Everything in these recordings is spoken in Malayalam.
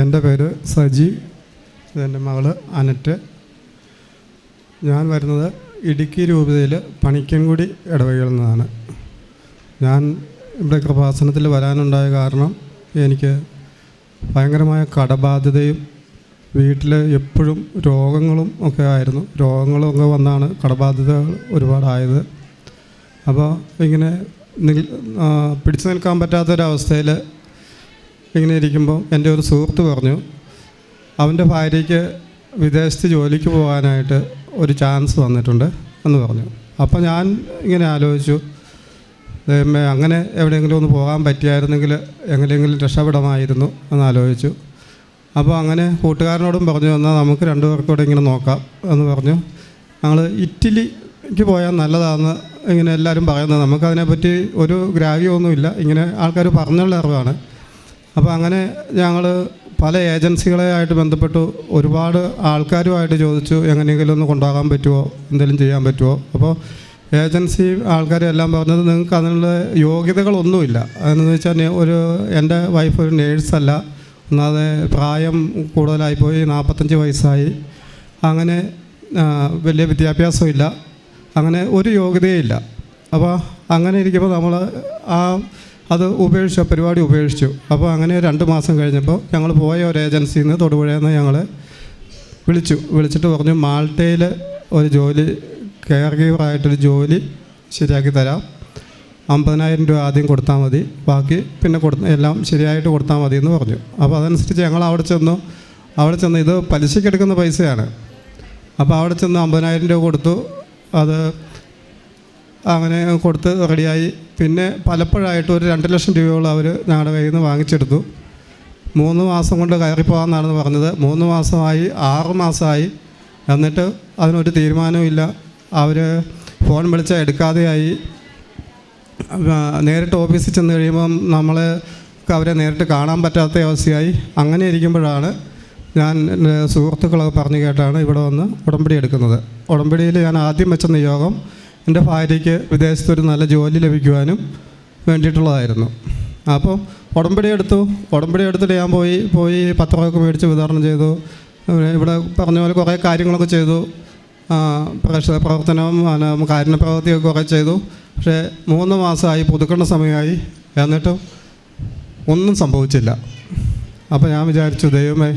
എന്റെ പേര് സജി ഇതെന്റെ മകൾ അനറ്റ്. ഞാൻ വരുന്നത് ഇടുക്കി രൂപതയിൽ പണിക്കൻകുടി ഇടവകയിൽ നിന്നാണ്. ഞാൻ ഇവിടെ കൃപാസനത്തിൽ വരാനുണ്ടായ കാരണം എനിക്ക് ഭയങ്കരമായ കടബാധ്യതയും വീട്ടിൽ എപ്പോഴും രോഗങ്ങളും ഒക്കെ ആയിരുന്നു. രോഗങ്ങളൊക്കെ വന്നാണ് കടബാധ്യതകൾ ഒരുപാടായത്. അപ്പോൾ ഇങ്ങനെ പിടിച്ചു നിൽക്കാൻ പറ്റാത്തൊരവസ്ഥയിൽ ഇങ്ങനെ ഇരിക്കുമ്പോൾ എന്റെ ഒരു സുഹൃത്ത് പറഞ്ഞു അവന്റെ ഭാര്യയ്ക്ക് വിദേശത്ത് ജോലിക്ക് പോകാനായിട്ട് ഒരു ചാൻസ് വന്നിട്ടുണ്ട് എന്ന് പറഞ്ഞു. അപ്പോൾ ഞാൻ ഇങ്ങനെ ആലോചിച്ചു അങ്ങനെ എവിടെയെങ്കിലും ഒന്ന് പോകാൻ പറ്റിയായിരുന്നെങ്കിൽ എങ്ങനെയെങ്കിലും രക്ഷപ്പെടാമായിരുന്നു എന്ന് ആലോചിച്ചു. അപ്പോൾ അങ്ങനെ കൂട്ടുകാരനോടും പറഞ്ഞു എന്നാൽ നമുക്ക് രണ്ടുപേർക്കും കൂടെ ഇങ്ങനെ നോക്കാം എന്ന് പറഞ്ഞു. ഞങ്ങൾ ഇറ്റലിക്ക് പോയാൽ നല്ലതാണെന്ന് ഇങ്ങനെ എല്ലാവരും പറയുന്നത്. നമുക്കതിനെപ്പറ്റി ഒരു ഗ്രാഹ്യമൊന്നുമില്ല. ഇങ്ങനെ ആൾക്കാർ പറഞ്ഞുള്ള അറിവാണ്. അപ്പോൾ അങ്ങനെ ഞങ്ങൾ പല ഏജൻസികളെ ആയിട്ട് ബന്ധപ്പെട്ടു. ഒരുപാട് ആൾക്കാരുമായിട്ട് ചോദിച്ചു എങ്ങനെയെങ്കിലും ഒന്ന് കൊണ്ടുപോകാൻ പറ്റുമോ എന്തെങ്കിലും ചെയ്യാൻ പറ്റുമോ അപ്പോൾ ഏജൻസി ആൾക്കാരും എല്ലാം പറഞ്ഞത് നിങ്ങൾക്ക് അതിനുള്ള യോഗ്യതകളൊന്നുമില്ല. അതെന്ന് വെച്ചാൽ ഒരു എന്റെ വൈഫ് ഒരു നേഴ്സല്ല ഒന്നാതെ പ്രായം കൂടുതലായിപ്പോയി നാൽപ്പത്തഞ്ച് വയസ്സായി. അങ്ങനെ വലിയ വിദ്യാഭ്യാസമില്ല അങ്ങനെ ഒരു യോഗ്യതയില്ല അപ്പോൾ അങ്ങനെ ഇരിക്കുമ്പോൾ നമ്മൾ ആ അത് ഉപേക്ഷിച്ചു ആ പരിപാടി ഉപേക്ഷിച്ചു. അപ്പോൾ അങ്ങനെ രണ്ട് മാസം കഴിഞ്ഞപ്പോൾ ഞങ്ങൾ പോയ ഒരു ഏജൻസിയിൽ നിന്ന് തൊടുപുഴയിൽ നിന്ന് ഞങ്ങൾ വിളിച്ചു. വിളിച്ചിട്ട് പറഞ്ഞു മാൾട്ടയിൽ ഒരു ജോലി കെയർ ഗീവറായിട്ടൊരു ജോലി ശരിയാക്കി തരാം. അമ്പതിനായിരം രൂപ ആദ്യം കൊടുത്താൽ മതി. ബാക്കി പിന്നെ കൊടു എല്ലാം ശരിയായിട്ട് കൊടുത്താൽ മതി എന്ന് പറഞ്ഞു. അപ്പോൾ അതനുസരിച്ച് ഞങ്ങൾ അവിടെ ചെന്നു. അവിടെ ചെന്ന് ഇത് പലിശയ്ക്ക് എടുക്കുന്ന പൈസയാണ്. അപ്പോൾ അവിടെ ചെന്ന് അമ്പതിനായിരം രൂപ കൊടുത്തു. അത് അങ്ങനെ കൊടുത്ത് റെഡിയായി. പിന്നെ പലപ്പോഴായിട്ട് ഒരു രണ്ട് ലക്ഷം രൂപയോളം അവർ ഞങ്ങളുടെ കയ്യിൽ നിന്ന് വാങ്ങിച്ചെടുത്തു. മൂന്ന് മാസം കൊണ്ട് കയറിപ്പോകാമെന്നാണ് പറഞ്ഞത്. മൂന്ന് മാസമായി ആറ് മാസമായി. എന്നിട്ട് അതിനൊരു തീരുമാനമില്ല അവർ ഫോൺ വിളിച്ചാൽ എടുക്കാതെയായി. നേരിട്ട് ഓഫീസിൽ ചെന്ന് കഴിയുമ്പം നമ്മൾ അവരെ നേരിട്ട് കാണാൻ പറ്റാത്ത അവസ്ഥയായി. അങ്ങനെ ഇരിക്കുമ്പോഴാണ് ഞാൻ സുഹൃത്തുക്കളൊക്കെ പറഞ്ഞു കേട്ടാണ് ഇവിടെ വന്ന് ഉടമ്പടി എടുക്കുന്നത്. ഉടമ്പടിയിൽ ഞാൻ ആദ്യം വെച്ച നിയോഗം എന്റെ ഭാര്യയ്ക്ക് വിദേശത്ത് ഒരു നല്ല ജോലി ലഭിക്കുവാനും വേണ്ടിയിട്ടുള്ളതായിരുന്നു. അപ്പോൾ ഉടമ്പടി എടുത്തു. ഉടമ്പടി എടുത്തിട്ട് ഞാൻ പോയി പോയി പത്രമൊക്കെ മേടിച്ച് വിതരണം ചെയ്തു. ഇവിടെ- പറഞ്ഞ പോലെ കുറേ കാര്യങ്ങളൊക്കെ ചെയ്തു. പ്രേക്ഷക പ്രവർത്തനം പിന്നെ കാരുണ്യ പ്രവൃത്തിയൊക്കെ കുറേ ചെയ്തു. പക്ഷേ മൂന്ന് മാസമായി പുതുക്കേണ്ട സമയമായി. എന്നിട്ടും ഒന്നും സംഭവിച്ചില്ല. അപ്പോൾ ഞാൻ വിചാരിച്ചു ദൈവമേ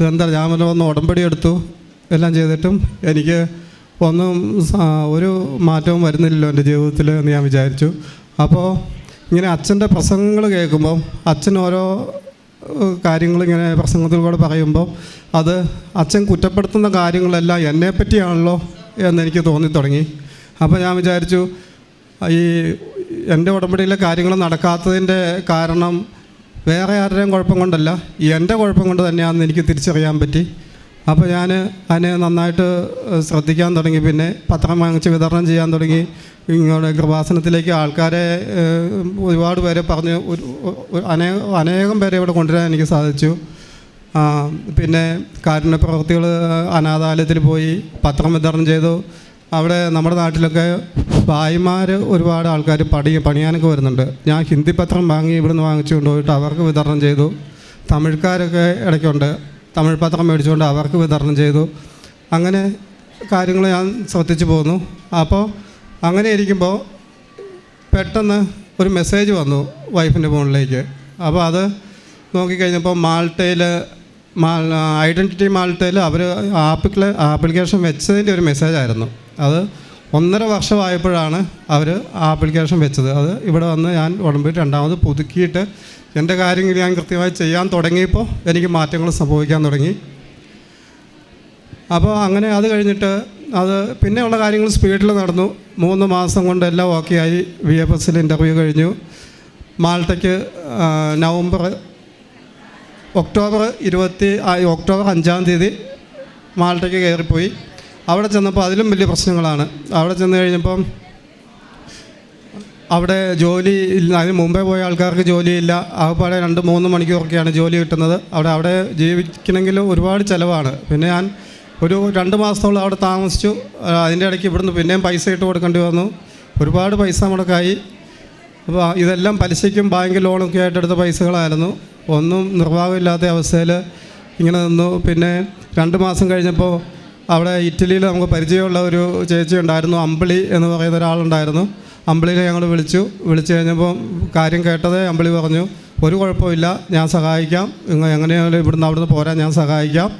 ഇതെന്താ? ഞാൻ വന്ന് ഉടമ്പടി എടുത്തു. എല്ലാം ചെയ്തിട്ടും എനിക്ക് ഒന്നും ഒരു മാറ്റവും വരുന്നില്ലല്ലോ എന്റെ ജീവിതത്തിൽ എന്ന് ഞാൻ വിചാരിച്ചു. അപ്പോൾ ഇങ്ങനെ അച്ഛന്റെ പ്രസംഗങ്ങൾ കേൾക്കുമ്പം അച്ഛൻ ഓരോ കാര്യങ്ങൾ ഇങ്ങനെ പ്രസംഗത്തിൽ കൂടെ പറയുമ്പോൾ അത് അച്ഛൻ കുറ്റപ്പെടുത്തുന്ന കാര്യങ്ങളെല്ലാം എന്നെ പറ്റിയാണല്ലോ എന്നെനിക്ക് തോന്നി തുടങ്ങി അപ്പോൾ ഞാൻ വിചാരിച്ചു ഈ എന്റെ ഉടമ്പടിയിലെ കാര്യങ്ങൾ നടക്കാത്തതിന്റെ കാരണം വേറെ ആരുടെയും കുഴപ്പം കൊണ്ടല്ല എന്റെ കുഴപ്പം കൊണ്ട് തന്നെയാണെന്ന് എനിക്ക് തിരിച്ചറിയാൻ പറ്റി. അപ്പോൾ ഞാൻ അതിനെ നന്നായിട്ട് ശ്രദ്ധിക്കാൻ തുടങ്ങി. പിന്നെ പത്രം വാങ്ങിച്ച് വിതരണം ചെയ്യാൻ തുടങ്ങി. ഇങ്ങോട്ട് കൃപാസനത്തിലേക്ക് ആൾക്കാരെ ഒരുപാട് പേരെ പറഞ്ഞ് ഒരു അനേകം അനേകം പേരെ ഇവിടെ കൊണ്ടുവരാൻ എനിക്ക് സാധിച്ചു. പിന്നെ കാരുണ്യ പ്രവൃത്തികൾ അനാഥാലയത്തിൽ പോയി പത്രം വിതരണം ചെയ്തു. അവിടെ നമ്മുടെ നാട്ടിലൊക്കെ ഭായിമാർ ഒരുപാട് ആൾക്കാർ പടി പണിയാനൊക്കെ വരുന്നുണ്ട്. ഞാൻ ഹിന്ദി പത്രം വാങ്ങി ഇവിടുന്ന് വാങ്ങിച്ചുകൊണ്ട് കൊണ്ടുപോയിട്ട് അവർക്ക് വിതരണം ചെയ്തു. തമിഴ്ക്കാരൊക്കെ ഇടയ്ക്കുണ്ട്. തമിഴ് പത്രം മേടിച്ചുകൊണ്ട് അവർക്ക് വിതരണം ചെയ്തു. അങ്ങനെ കാര്യങ്ങൾ ഞാൻ ശ്രദ്ധിച്ചു പോന്നു. അപ്പോൾ അങ്ങനെ ഇരിക്കുമ്പോൾ പെട്ടെന്ന് ഒരു മെസ്സേജ് വന്നു വൈഫിന്റെ ഫോണിലേക്ക്. അപ്പോൾ അത് നോക്കിക്കഴിഞ്ഞപ്പോൾ മാൾട്ടയിൽ മാൾ ഐഡന്റിറ്റി മാൾട്ടയിൽ അവർ ആപ്പിക്കൽ ആപ്ലിക്കേഷൻ വെച്ചതിന്റെ ഒരു മെസ്സേജായിരുന്നു. അത് ഒന്നര വർഷമായപ്പോഴാണ് അവർ ആപ്ലിക്കേഷൻ വെച്ചത്. അത് ഇവിടെ വന്ന് ഞാൻ ഉടമ്പിട്ട് രണ്ടാമത് പുതുക്കിയിട്ട് എന്റെ കാര്യങ്ങൾ ഞാൻ കൃത്യമായി ചെയ്യാൻ തുടങ്ങിയപ്പോൾ എനിക്ക് മാറ്റങ്ങൾ സംഭവിക്കാൻ തുടങ്ങി. അപ്പോൾ അങ്ങനെ അത് കഴിഞ്ഞിട്ട് അത് പിന്നെയുള്ള കാര്യങ്ങൾ സ്പീഡിൽ നടന്നു. മൂന്ന് മാസം കൊണ്ട് എല്ലാം ഓക്കെ ആയി. വി എഫ് എസിൽ ഇന്റർവ്യൂ കഴിഞ്ഞു. മാൾട്ടയ്ക്ക് നവംബർ ഒക്ടോബർ ഇരുപത്തി ഒക്ടോബർ അഞ്ചാം തീയതി മാൾട്ടയ്ക്ക് കയറിപ്പോയി. അവിടെ ചെന്നപ്പോൾ അതിലും വലിയ പ്രശ്നങ്ങളാണ്. അവിടെ ചെന്ന് കഴിഞ്ഞപ്പം അവിടെ ജോലി ഇല്ല. അതിന് മുമ്പേ പോയ ആൾക്കാർക്ക് ജോലിയില്ല ആകപ്പാടെ രണ്ട് മൂന്ന് മണിക്കൂറൊക്കെയാണ് ജോലി കിട്ടുന്നത്. അവിടെ അവിടെ ജീവിക്കണമെങ്കിൽ ഒരുപാട് ചിലവാണ്. പിന്നെ ഞാൻ ഒരു രണ്ട് മാസത്തോളം അവിടെ താമസിച്ചു. അതിന്റെ ഇടയ്ക്ക് ഇവിടുന്ന് പിന്നെയും പൈസ ഇട്ട് കൊടുക്കേണ്ടി വന്നു. ഒരുപാട് പൈസ മുടക്കായി അപ്പോൾ ഇതെല്ലാം പലിശയ്ക്കും ബാങ്ക് ലോണൊക്കെ ആയിട്ട് എടുത്ത പൈസകളായിരുന്നു. ഒന്നും നിർവാഹമില്ലാത്ത അവസ്ഥയിൽ ഇങ്ങനെ നിന്നു. പിന്നെ രണ്ട് മാസം കഴിഞ്ഞപ്പോൾ അവിടെ ഇറ്റലിയിൽ നമുക്ക് പരിചയമുള്ള ഒരു ചേച്ചി ഉണ്ടായിരുന്നു അമ്പിളി എന്ന് പറയുന്ന ഒരാളുണ്ടായിരുന്നു. അമ്പിളിനെ ഞങ്ങൾ വിളിച്ചു. വിളിച്ചു കഴിഞ്ഞപ്പോൾ കാര്യം കേട്ടത് അമ്പിളി പറഞ്ഞു ഒരു കുഴപ്പമില്ല ഞാൻ സഹായിക്കാം. ഇങ്ങ എങ്ങനെയാണ് ഇവിടുന്ന് അവിടുന്ന് പോരാൻ ഞാൻ സഹായിക്കാം.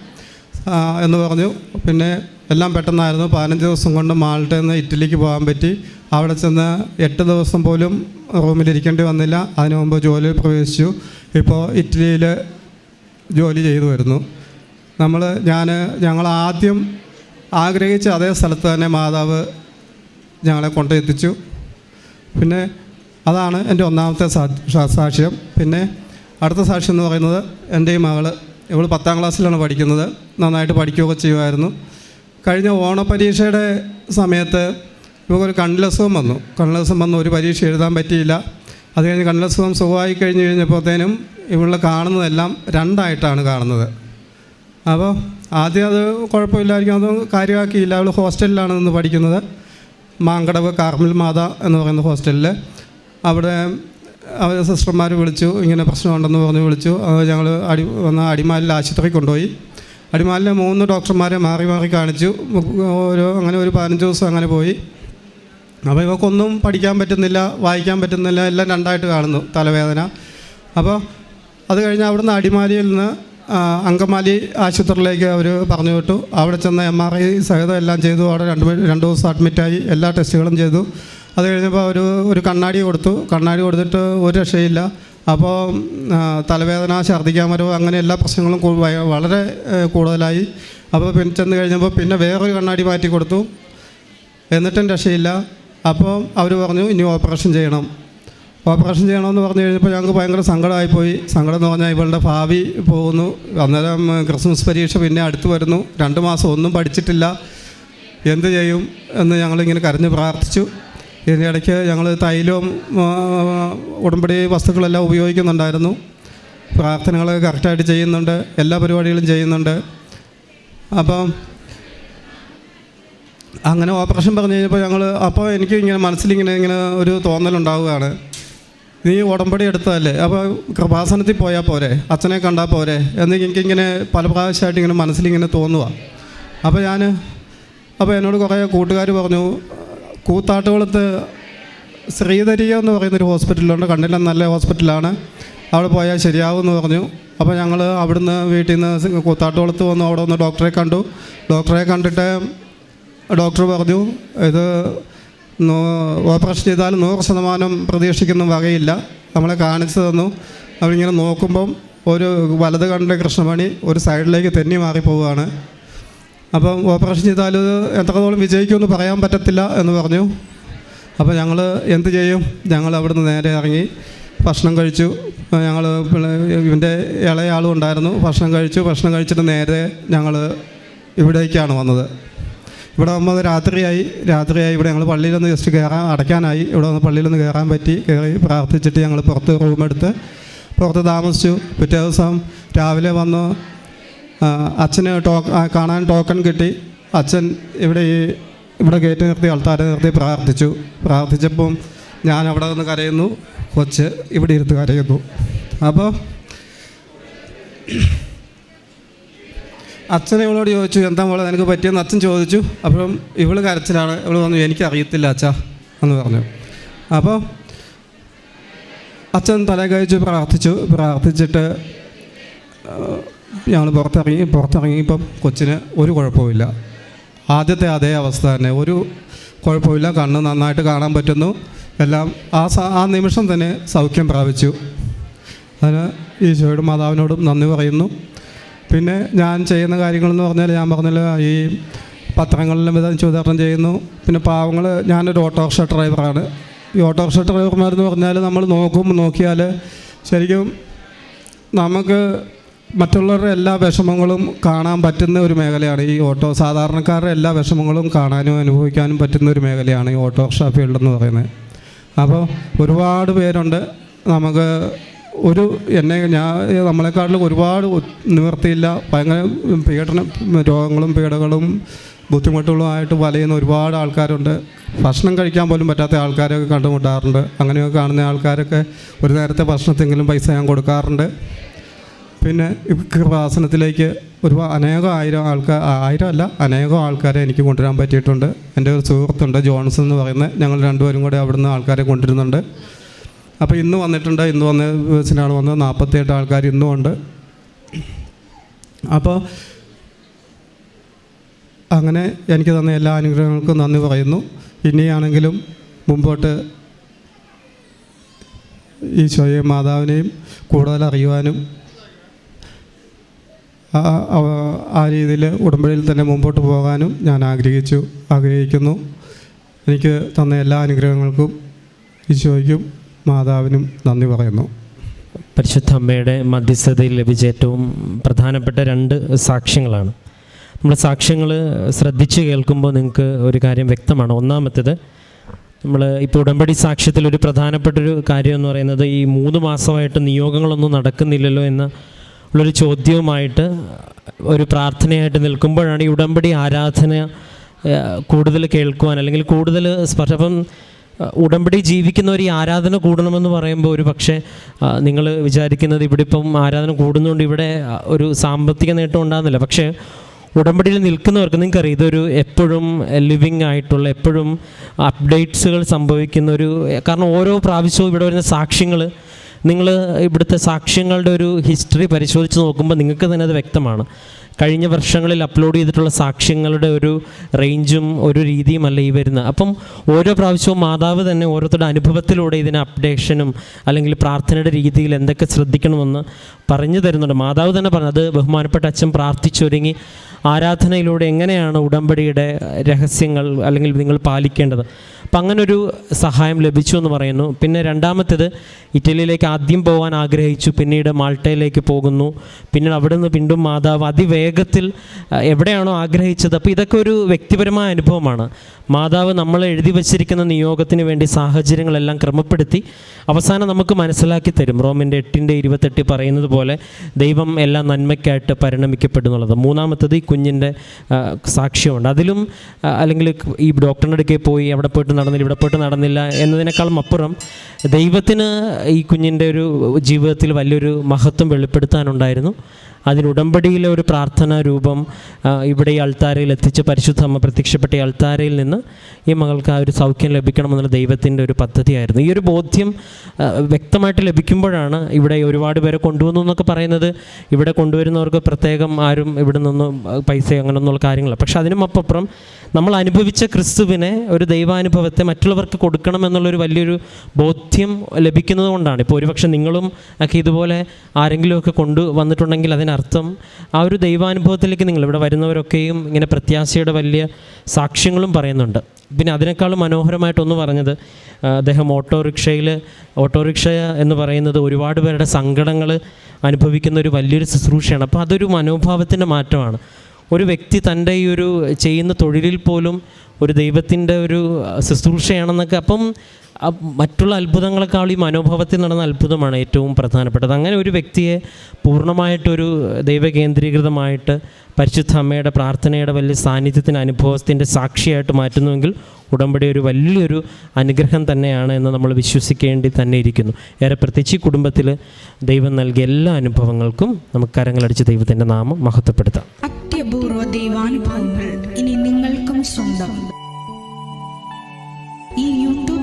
എന്ന് പറഞ്ഞു. പിന്നെ എല്ലാം പെട്ടെന്നായിരുന്നു. പതിനഞ്ച് ദിവസം കൊണ്ട് മാൾട്ടയിൽ നിന്ന് ഇറ്റലിക്ക് പോകാൻ പറ്റി. അവിടെ ചെന്ന് എട്ട് ദിവസം പോലും റൂമിലിരിക്കേണ്ടി വന്നില്ല. അതിനു മുമ്പ് ജോലിയിൽ പ്രവേശിച്ചു. ഇപ്പോൾ ഇറ്റലിയിൽ ജോലി ചെയ്തു വരുന്നു. നമ്മൾ ഞാൻ ഞങ്ങൾ ആദ്യം ആഗ്രഹിച്ച അതേ സ്ഥലത്ത് തന്നെ മാതാവ് ഞങ്ങളെ കൊണ്ടെത്തിച്ചു പിന്നെ അതാണ് എന്റെ ഒന്നാമത്തെ സാക്ഷ്യം. പിന്നെ അടുത്ത സാക്ഷ്യം എന്ന് പറയുന്നത് എന്റെ ഈ മകൾ. ഇവൾ പത്താം ക്ലാസ്സിലാണ് പഠിക്കുന്നത്. നന്നായിട്ട് പഠിക്കുകയൊക്കെ ചെയ്യുമായിരുന്നു. കഴിഞ്ഞ ഓണപരീക്ഷയുടെ സമയത്ത് ഇവക്കൊരു കണ്ണിലസുഖം വന്നു. കണ്ണിലസുഖം വന്നു ഒരു പരീക്ഷ എഴുതാൻ പറ്റിയില്ല. അത് കഴിഞ്ഞ് കണ്ണിലസുഖം സുഖമായി കഴിഞ്ഞ് കഴിഞ്ഞപ്പോഴത്തേനും ഇവളെ കാണുന്നതെല്ലാം രണ്ടായിട്ടാണ് കാണുന്നത്. അപ്പോൾ ആദ്യം അത് കുഴപ്പമില്ലായിരിക്കും. അത് കാര്യമാക്കിയില്ല. അവൾ ഹോസ്റ്റലിലാണ് നിന്ന് പഠിക്കുന്നത്. മാങ്കടവ് കാർമൽ മാത എന്ന് പറയുന്ന ഹോസ്റ്റലിൽ അവിടെ അവർ സിസ്റ്റർമാർ വിളിച്ചു ഇങ്ങനെ പ്രശ്നമുണ്ടെന്ന് പറഞ്ഞ് വിളിച്ചു. ഞങ്ങൾ അടി വന്ന അടിമാലിൽ ആശുപത്രി കൊണ്ടുപോയി. അടിമാലിലെ മൂന്ന് ഡോക്ടർമാരെ മാറി മാറി കാണിച്ചു. ഒരു അങ്ങനെ ഒരു പതിനഞ്ച് ദിവസം അങ്ങനെ പോയി. അപ്പോൾ ഇവക്കൊന്നും പഠിക്കാൻ പറ്റുന്നില്ല വായിക്കാൻ പറ്റുന്നില്ല എല്ലാം രണ്ടായിട്ട് കാണുന്നു തലവേദന. അപ്പോൾ അത് കഴിഞ്ഞ് അവിടുന്ന് അടിമാലിയിൽ നിന്ന് അങ്കമാലി ആശുപത്രിയിലേക്ക് അവർ പറഞ്ഞു വിട്ടു. അവിടെ ചെന്ന് എം ആർ ഐ സഹിതം എല്ലാം ചെയ്തു. അവിടെ രണ്ട് രണ്ട് ദിവസം അഡ്മിറ്റായി എല്ലാ ടെസ്റ്റുകളും ചെയ്തു. അത് കഴിഞ്ഞപ്പോൾ ഒരു ഒരു കണ്ണാടി കൊടുത്തു. കണ്ണാടി കൊടുത്തിട്ട് ഒരു രക്ഷയില്ല. അപ്പോൾ തലവേദന ഛർദ്ദിക്കാൻ വരവ് അങ്ങനെ എല്ലാ പ്രശ്നങ്ങളും വളരെ കൂടുതലായി. അപ്പോൾ പിന്നെ ചെന്ന് കഴിഞ്ഞപ്പോൾ പിന്നെ വേറൊരു കണ്ണാടി മാറ്റി കൊടുത്തു. എന്നിട്ടും രക്ഷയില്ല. അപ്പോൾ അവർ പറഞ്ഞു ഇനി ഓപ്പറേഷൻ ചെയ്യണം. ഓപ്പറേഷൻ ചെയ്യണമെന്ന് പറഞ്ഞു കഴിഞ്ഞപ്പോൾ ഞങ്ങൾക്ക് ഭയങ്കര സങ്കടമായിപ്പോയി. സങ്കടം എന്ന് പറഞ്ഞാൽ ഇവളുടെ ഭാവി പോകുന്നു. അന്നേരം ക്രിസ്മസ് പരീക്ഷ പിന്നെ അടുത്ത് വരുന്നു. രണ്ട് മാസം ഒന്നും പഠിച്ചിട്ടില്ല. എന്ത് ചെയ്യും എന്ന് ഞങ്ങളിങ്ങനെ കരഞ്ഞ് പ്രാർത്ഥിച്ചു. ഇതിന്റെ ഇടയ്ക്ക് ഞങ്ങൾ തൈലവും ഉടമ്പടി വസ്തുക്കളെല്ലാം ഉപയോഗിക്കുന്നുണ്ടായിരുന്നു. പ്രാർത്ഥനകൾ കറക്റ്റായിട്ട് ചെയ്യുന്നുണ്ട്. എല്ലാ പരിപാടികളും ചെയ്യുന്നുണ്ട്. അപ്പം അങ്ങനെ ഓപ്പറേഷൻ പറഞ്ഞു കഴിഞ്ഞപ്പോൾ ഞങ്ങൾ അപ്പോൾ എനിക്ക് ഇങ്ങനെ മനസ്സിലിങ്ങനെ ഇങ്ങനെ ഒരു തോന്നലുണ്ടാവുകയാണ്. നീ ഉടമ്പടി എടുത്തതല്ലേ അപ്പോൾ കൃപാസനത്തിൽ പോയാൽ പോരെ? അച്ഛനെ കണ്ടാൽ പോരെ? എന്ന് എനിക്കിങ്ങനെ പല പ്രാവശ്യമായിട്ട് ഇങ്ങനെ മനസ്സിലിങ്ങനെ തോന്നുക അപ്പോൾ ഞാൻ അപ്പോൾ എന്നോട് കുറേ കൂട്ടുകാർ പറഞ്ഞു കൂത്താട്ടുകുളത്ത് ശ്രീധരിയ എന്ന് പറയുന്നൊരു ഹോസ്പിറ്റലുണ്ട് കണ്ണിലെ നല്ല ഹോസ്പിറ്റലാണ്. അവിടെ പോയാൽ ശരിയാവുമെന്ന് പറഞ്ഞു. അപ്പോൾ ഞങ്ങൾ അവിടുന്ന് വീട്ടിൽ നിന്ന് കൂത്താട്ടുകുളത്ത് വന്നു. അവിടെ ഒന്ന് ഡോക്ടറെ കണ്ടു. ഡോക്ടറെ കണ്ടിട്ട് ഡോക്ടർ പറഞ്ഞു ഇത് ഓപ്പറേഷൻ ചെയ്താൽ നൂറ് ശതമാനം പ്രതീക്ഷിക്കുന്ന വകയില്ല. നമ്മളെ കാണിച്ചു തന്നു. അവരിങ്ങനെ നോക്കുമ്പം ഒരു വലത് കണ്ട കൃഷ്ണമണി ഒരു സൈഡിലേക്ക് തെന്നി മാറിപ്പോവുകയാണ് അപ്പം ഓപ്പറേഷൻ ചെയ്താൽ എത്രത്തോളം വിജയിക്കുമെന്ന് പറയാൻ പറ്റത്തില്ല എന്ന് പറഞ്ഞു. അപ്പോൾ ഞങ്ങൾ എന്ത് ചെയ്യും? ഞങ്ങൾ അവിടുന്ന് നേരെ ഇറങ്ങി ഭക്ഷണം കഴിച്ചു. ഞങ്ങൾ ഇവന്റെ ഇളയ ആളും ഉണ്ടായിരുന്നു. ഭക്ഷണം കഴിച്ചു. ഭക്ഷണം കഴിച്ചിട്ട് നേരെ ഞങ്ങൾ ഇവിടേക്കാണ് വന്നത്. ഇവിടെ നമ്മൾ രാത്രിയായി രാത്രിയായി ഇവിടെ ഞങ്ങൾ പള്ളിയിലൊന്ന് ജസ്റ്റ് കയറാൻ അടയ്ക്കാനായി ഇവിടെ വന്ന് പള്ളിയിലൊന്ന് കയറാൻ പറ്റി. കയറി പ്രാർത്ഥിച്ചിട്ട് ഞങ്ങൾ പുറത്ത് റൂമെടുത്ത് പുറത്ത് താമസിച്ചു. പിറ്റേ ദിവസം രാവിലെ വന്ന് അച്ഛന് ടോ കാണാൻ ടോക്കൺ കിട്ടി. അച്ഛൻ ഇവിടെ ഈ ഇവിടെ കയറ്റി നിർത്തി അൾത്താരെ നിർത്തി പ്രാർത്ഥിച്ചു. പ്രാർത്ഥിച്ചപ്പം ഞാൻ അവിടെ നിന്ന് കരയുന്നു. കൊച്ച് ഇവിടെ ഇരുത്ത് കരയുന്നു. അപ്പോൾ അച്ഛൻ ഇവളോട് ചോദിച്ചു എന്താ മോളെ നിനക്ക് പറ്റിയെന്ന് അച്ഛൻ ചോദിച്ചു. അപ്പം ഇവൾ കരച്ചിലാണ്. ഇവൾ പറഞ്ഞു എനിക്കറിയത്തില്ല അച്ഛാ എന്ന് പറഞ്ഞു. അപ്പോൾ അച്ഛൻ തല കഴിച്ചു പ്രാർത്ഥിച്ചു. പ്രാർത്ഥിച്ചിട്ട് ഞങ്ങൾ പുറത്തിറങ്ങി പുറത്തിറങ്ങിയപ്പം കൊച്ചിന് ഒരു കുഴപ്പമില്ല ആദ്യത്തെ അതേ അവസ്ഥ തന്നെ. ഒരു കുഴപ്പമില്ല കണ്ണ് നന്നായിട്ട് കാണാൻ പറ്റുന്നു. എല്ലാം ആ ആ നിമിഷം തന്നെ സൗഖ്യം പ്രാപിച്ചു. അതിന് ഈശോയോടും മാതാവിനോടും നന്ദി പറയുന്നു. പിന്നെ ഞാൻ ചെയ്യുന്ന കാര്യങ്ങളെന്ന് പറഞ്ഞാൽ ഞാൻ പറഞ്ഞല്ലോ ഈ പത്രങ്ങളിലും വിധം വിതരണം ചെയ്യുന്നു. പിന്നെ പാവങ്ങൾ ഞാനൊരു ഓട്ടോറിക്ഷ ഡ്രൈവറാണ്. ഈ ഓട്ടോറിക്ഷ ഡ്രൈവർമാരെന്ന് പറഞ്ഞാൽ നമ്മൾ നോക്കും നോക്കിയാൽ ശരിക്കും നമുക്ക് മറ്റുള്ളവരുടെ എല്ലാ വിഷമങ്ങളും കാണാൻ പറ്റുന്ന ഒരു മേഖലയാണ്. ഈ ഓട്ടോ സാധാരണക്കാരുടെ എല്ലാ വിഷമങ്ങളും കാണാനും അനുഭവിക്കാനും പറ്റുന്ന ഒരു മേഖലയാണ് ഈ ഓട്ടോറിക്ഷ ഫീൽഡ് എന്ന് പറയുന്നത്. അപ്പോൾ ഒരുപാട് പേരുണ്ട് നമുക്ക് ഒരു എന്നെ ഞാൻ നമ്മളെക്കാട്ടിലും ഒരുപാട് നിവർത്തിയില്ല ഭയങ്കര പീഡനം രോഗങ്ങളും പീഡകളും ബുദ്ധിമുട്ടുകളുമായിട്ട് വലയുന്ന ഒരുപാട് ആൾക്കാരുണ്ട്. ഭക്ഷണം കഴിക്കാൻ പോലും പറ്റാത്ത ആൾക്കാരൊക്കെ കണ്ടുമുട്ടാറുണ്ട്. അങ്ങനെയൊക്കെ കാണുന്ന ആൾക്കാരൊക്കെ ഒരു നേരത്തെ ഭക്ഷണത്തെങ്കിലും പൈസ ഞാൻ കൊടുക്കാറുണ്ട്. പിന്നെ കൃപാസനത്തിലേക്ക് ഒരു അനേകം ആയിരം ആൾക്കാർ ആയിരം അല്ല അനേകം ആൾക്കാരെ എനിക്ക് കൊണ്ടുവരാൻ പറ്റിയിട്ടുണ്ട്. എന്റെ ഒരു സുഹൃത്തുണ്ട് ജോൺസൺ എന്ന് പറയുന്നത് ഞങ്ങൾ രണ്ടുപേരും കൂടെ അവിടുന്ന് ആൾക്കാരെ കൊണ്ടുവരുന്നുണ്ട്. അപ്പോൾ ഇന്ന് വന്നിട്ടുണ്ട് ഇന്ന് വന്ന ബസ്സിനാണ് വന്നത് നാൽപ്പത്തിയെട്ട് ആൾക്കാർ ഇന്നും ഉണ്ട്. അപ്പോൾ അങ്ങനെ എനിക്ക് തന്ന എല്ലാ അനുഗ്രഹങ്ങൾക്കും നന്ദി പറയുന്നു. ഇനിയാണെങ്കിലും മുമ്പോട്ട് ഈശോയെയും മാതാവിനെയും കൂടുതൽ അറിയുവാനും ആ രീതിയിൽ ഉടമ്പടിയിൽ തന്നെ മുമ്പോട്ട് പോകാനും ഞാൻ ആഗ്രഹിച്ചു ആഗ്രഹിക്കുന്നു. എനിക്ക് തന്ന എല്ലാ അനുഗ്രഹങ്ങൾക്കും ഈശോയ്ക്കും മാതാവിനും നന്ദി പറയുന്നു. പരിശുദ്ധ അമ്മയുടെ മധ്യസ്ഥതയിൽ ലഭിച്ച ഏറ്റവും പ്രധാനപ്പെട്ട രണ്ട് സാക്ഷ്യങ്ങളാണ്. നമ്മൾ സാക്ഷ്യങ്ങൾ ശ്രദ്ധിച്ച് കേൾക്കുമ്പോൾ നിങ്ങൾക്ക് ഒരു കാര്യം വ്യക്തമാണ്. ഒന്നാമത്തേത് നമ്മൾ ഇപ്പോൾ ഉടമ്പടി സാക്ഷ്യത്തിൽ ഒരു പ്രധാനപ്പെട്ടൊരു കാര്യം എന്ന് പറയുന്നത് ഈ മൂന്ന് മാസമായിട്ട് നിയോഗങ്ങളൊന്നും നടക്കുന്നില്ലല്ലോ എന്ന ഉള്ളൊരു ചോദ്യവുമായിട്ട് ഒരു പ്രാർത്ഥനയായിട്ട് നിൽക്കുമ്പോഴാണ് ഈ ഉടമ്പടി ആരാധന കൂടുതൽ കേൾക്കുവാൻ അല്ലെങ്കിൽ കൂടുതൽ സ്പർശ ഉടമ്പടി ജീവിക്കുന്ന ഒരു ആരാധന കൂടണമെന്ന് പറയുമ്പോൾ ഒരു പക്ഷേ നിങ്ങൾ വിചാരിക്കുന്നത് ഇവിടെ ഇപ്പം ആരാധന കൂടുന്നതുകൊണ്ട് ഇവിടെ ഒരു സാമ്പത്തിക നേട്ടം ഉണ്ടാകുന്നില്ല. പക്ഷേ ഉടമ്പടിയിൽ നിൽക്കുന്നവർക്ക് നിങ്ങൾക്കറിയാം ഇതൊരു എപ്പോഴും ലിവിങ് ആയിട്ടുള്ള എപ്പോഴും അപ്ഡേറ്റ്സുകൾ സംഭവിക്കുന്ന ഒരു കാരണം ഓരോ പ്രാവശ്യവും ഇവിടെ വരുന്ന സാക്ഷ്യങ്ങൾ നിങ്ങൾ ഇവിടുത്തെ സാക്ഷ്യങ്ങളുടെ ഒരു ഹിസ്റ്ററി പരിശോധിച്ച് നോക്കുമ്പോൾ നിങ്ങൾക്ക് തന്നെ അത് വ്യക്തമാണ്. കഴിഞ്ഞ വർഷങ്ങളിൽ അപ്ലോഡ് ചെയ്തിട്ടുള്ള സാക്ഷ്യങ്ങളുടെ ഒരു റേഞ്ചും ഒരു രീതിയും അല്ല ഈ വരുന്നത് അപ്പം ഓരോ പ്രാവശ്യവും മാതാവ് തന്നെ ഓരോരുത്തരുടെ അനുഭവത്തിലൂടെ ഇതിനെ അപ്ഡേഷനും അല്ലെങ്കിൽ പ്രാർത്ഥനയുടെ രീതിയിൽ എന്തൊക്കെ ശ്രദ്ധിക്കണമെന്ന് പറഞ്ഞു തരുന്നുണ്ട്. മാതാവ് തന്നെ പറഞ്ഞു അത് ബഹുമാനപ്പെട്ട അച്ഛൻ പ്രാർത്ഥിച്ചൊരുങ്ങി. ആരാധനയിലൂടെ എങ്ങനെയാണ് ഉടമ്പടിയുടെ രഹസ്യങ്ങൾ അല്ലെങ്കിൽ നിങ്ങൾ പാലിക്കേണ്ടത്? അപ്പം അങ്ങനൊരു സഹായം ലഭിച്ചു എന്ന് പറയുന്നു. പിന്നെ രണ്ടാമത്തേത് ഇറ്റലിയിലേക്ക് ആദ്യം പോകാൻ ആഗ്രഹിച്ചു പിന്നീട് മാൾട്ടയിലേക്ക് പോകുന്നു. പിന്നെ അവിടെ നിന്ന് വീണ്ടും മാതാവ് അതിവേഗത്തിൽ എവിടെയാണോ ആഗ്രഹിച്ചത്. അപ്പോൾ ഇതൊക്കെ ഒരു വ്യക്തിപരമായ അനുഭവമാണ്. മാതാവ് നമ്മൾ എഴുതി വച്ചിരിക്കുന്ന നിയോഗത്തിന് വേണ്ടി സാഹചര്യങ്ങളെല്ലാം ക്രമപ്പെടുത്തി അവസാനം നമുക്ക് മനസ്സിലാക്കി തരും. റോമിന്റെ എട്ടിന്റെ ഇരുപത്തെട്ട് പറയുന്നത് പോലെ ദൈവം എല്ലാം നന്മയ്ക്കായിട്ട് പരിണമിക്കപ്പെടുന്നുള്ളത് മൂന്നാമത്തത് ഈ കുഞ്ഞിന്റെ സാക്ഷ്യമുണ്ട്. അതിലും അല്ലെങ്കിൽ ഈ ഡോക്ടറിന്റെ അടുക്കൽ പോയി അവിടെ പോയിട്ട് നടന്നില്ല ഇവിടെ പോയിട്ട് നടന്നില്ല എന്നതിനേക്കാളും അപ്പുറം ദൈവത്തിന് ഈ കുഞ്ഞിന്റെ ഒരു ജീവിതത്തിൽ വലിയൊരു മഹത്വം വെളിപ്പെടുത്താനുണ്ടായിരുന്നു. അതിന് ഉടമ്പടിയിലെ ഒരു പ്രാർത്ഥനാ രൂപം ഇവിടെ ഈ അൾത്താരയിൽ എത്തിച്ച് പരിശുദ്ധ അമ്മ പ്രത്യക്ഷപ്പെട്ട ഈ അൾത്താരയിൽ നിന്ന് ഈ മകൾക്ക് ആ ഒരു സൗഖ്യം ലഭിക്കണമെന്നുള്ള ദൈവത്തിന്റെ ഒരു പദ്ധതിയായിരുന്നു. ഈ ഒരു ബോധ്യം വ്യക്തമായിട്ട് ലഭിക്കുമ്പോഴാണ് ഇവിടെ ഒരുപാട് പേരെ കൊണ്ടുവന്നു എന്നൊക്കെ പറയുന്നത്. ഇവിടെ കൊണ്ടുവരുന്നവർക്ക് പ്രത്യേകം ആരും ഇവിടെ നിന്ന് പൈസ അങ്ങനെയൊന്നുള്ള കാര്യങ്ങളല്ല. പക്ഷെ അതിനും അപ്പുറം നമ്മൾ അനുഭവിച്ച ക്രിസ്തുവിനെ ഒരു ദൈവാനുഭവത്തെ മറ്റുള്ളവർക്ക് കൊടുക്കണം എന്നുള്ളൊരു വലിയൊരു ബോധ്യം ലഭിക്കുന്നത് കൊണ്ടാണ് ഇപ്പോൾ ഒരുപക്ഷെ നിങ്ങളും ഒക്കെ ഇതുപോലെ ആരെങ്കിലുമൊക്കെ കൊണ്ടു വന്നിട്ടുണ്ടെങ്കിൽ അതിനർത്ഥം ആ ഒരു ദൈവാനുഭവത്തിലേക്ക് നിങ്ങൾ ഇവിടെ വരുന്നവരൊക്കെയും ഇങ്ങനെ പ്രത്യാശയുടെ വലിയ സാക്ഷ്യങ്ങളും പറയുന്നുണ്ട്. പിന്നെ അതിനേക്കാളും മനോഹരമായിട്ടൊന്ന് പറഞ്ഞത് അദ്ദേഹം ഓട്ടോറിക്ഷയിൽ ഓട്ടോറിക്ഷ എന്ന് പറയുന്നത് ഒരുപാട് പേരുടെ സങ്കടങ്ങൾ അനുഭവിക്കുന്ന ഒരു വലിയൊരു ശുശ്രൂഷയാണ്. അപ്പോൾ അതൊരു മനോഭാവത്തിന്റെ മാറ്റമാണ്. ഒരു വ്യക്തി തന്റെ ഈ ഒരു ചെയ്യുന്ന തൊഴിലിൽ പോലും ഒരു ദൈവത്തിന്റെ ഒരു ശുശ്രൂഷയാണെന്നൊക്കെ അപ്പം മറ്റുള്ള അത്ഭുതങ്ങളെക്കാൾ ഈ മനോഭാവത്തിൽ നടന്ന അത്ഭുതമാണ് ഏറ്റവും പ്രധാനപ്പെട്ടത്. അങ്ങനെ ഒരു വ്യക്തിയെ പൂർണമായിട്ടൊരു ദൈവകേന്ദ്രീകൃതമായിട്ട് പരിശുദ്ധ അമ്മയുടെ പ്രാർത്ഥനയുടെ വലിയ സാന്നിധ്യത്തിന് അനുഭവത്തിന്റെ സാക്ഷിയായിട്ട് മാറ്റുന്നുവെങ്കിൽ ഉടമ്പടി ഒരു വലിയൊരു അനുഗ്രഹം തന്നെയാണ് എന്ന് നമ്മൾ വിശ്വസിക്കേണ്ടി തന്നെ ഇരിക്കുന്നു. ഏറെ പ്രത്യേകിച്ച് കുടുംബത്തിൽ ദൈവം നൽകിയ എല്ലാ അനുഭവങ്ങൾക്കും നമുക്ക് കരങ്ങളടിച്ച് ദൈവത്തിന്റെ നാമം മഹത്വപ്പെടുത്താം. അത്യപൂർവ ദൈവാനുഭവങ്ങൾ ഇനി നിങ്ങൾക്കും സ്വന്തം.